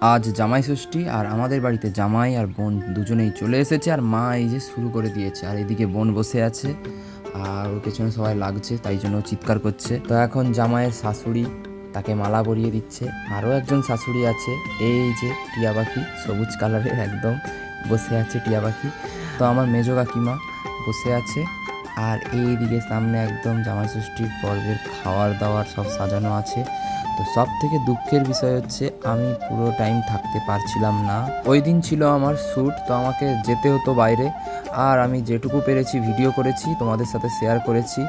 আজ জামাই ষষ্ঠী আর আমাদের বাড়িতে জামাই আর বোন দুজনেই চলে এসেছে আর মা এই যে শুরু করে দিয়েছে। আর এদিকে বোন বসে আছে আর ওর পেছনে সবাই লাগছে, তাই জন্য চিৎকার করছে। তো এখন জামাইয়ের শাশুড়ি তাকে মালা পরিয়ে দিচ্ছে। আরও একজন শাশুড়ি আছে, এই যে টিয়া পাখি, সবুজ কালারের একদম বসে আছে টিয়া পাখি। তো আমার মেজো কাকিমা বসে আছে। আর এই দিকে সামনে একদম জামাই ষষ্ঠীর পর্বের খাওয়ার দাওয়ার সব সাজানো আছে। তো সব থেকে দুঃখের বিষয় হচ্ছে, আমি পুরো টাইম থাকতে পারছিলাম না। ওই দিন ছিল আমার শ্যুট তো আমাকে যেতে হতো বাইরে। আর আমি যেটুকু পেরেছি ভিডিও করেছি, তোমাদের সাথে শেয়ার করেছি।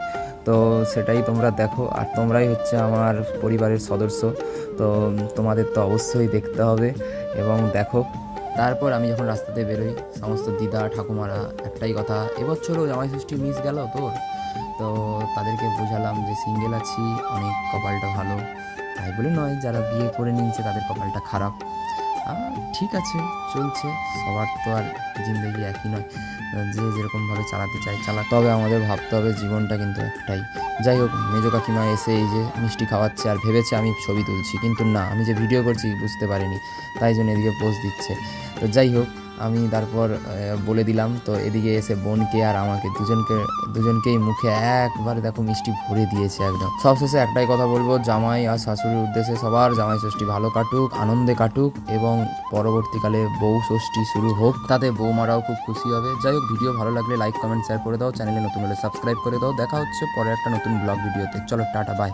তো সেটাই তোমরা দেখো, আর তোমরাই হচ্ছে আমার পরিবারের সদস্য। তো তোমাদের তো অবশ্যই দেখতে হবে। এবং দেখো তারপর আমি যখন রাস্তাতে বেরোই, সমস্ত দিদা, ঠাকুমারা একটাই কথা, এবছরও জামাই ষষ্ঠী মিস গেল তোর? তো তাদেরকে বোঝালাম যে সিঙ্গেল আছি, অনেক কপালটা ভালো। তাই বলে নয়, যারা বিয়ে করে নিয়েছে তাদের কপালটা খারাপ। ঠিক আছে, চলছে। সবার তো আর জিন্দগি একই নয়। যে যেরকমভাবে চালাতে চায় চালা তবে আমাদের ভাবতে হবে, জীবনটা কিন্তু একটাই। যাই হোক, মেজো কাকিমা এসে এই যে মিষ্টি খাওয়াচ্ছে আর ভেবেছে আমি ছবি তুলছি, কিন্তু না, আমি যে ভিডিও করছি বুঝতে পারিনি, তাই জন্য এদিকে পোস্ট দিচ্ছে। তো যাই হোক আমি তারপর বলে দিলাম, তো এদিকে এসে বোনকে আর আমাকে দুজনকে, দুজনকেই মুখে একবার দেখো মিষ্টি ভরে দিয়েছে একদম। সবশেষে একটাই কথা বলব, জামাই আর শাশুড়ির উদ্দেশ্যে সবার জামাই ষষ্ঠী ভালো কাটুক, আনন্দে কাটুক এবং পরবর্তীকালে বউ ষষ্ঠী শুরু হোক, তাতে বৌমারাও খুব খুশি হবে। যাই হোক, ভিডিও ভালো লাগলে লাইক, কমেন্ট শেয়ার করে দাও, চ্যানেলে নতুন হলে সাবস্ক্রাইব করে দাও। দেখা হচ্ছে পরে একটা নতুন ব্লগ ভিডিওতে। চলো, টাটা বাই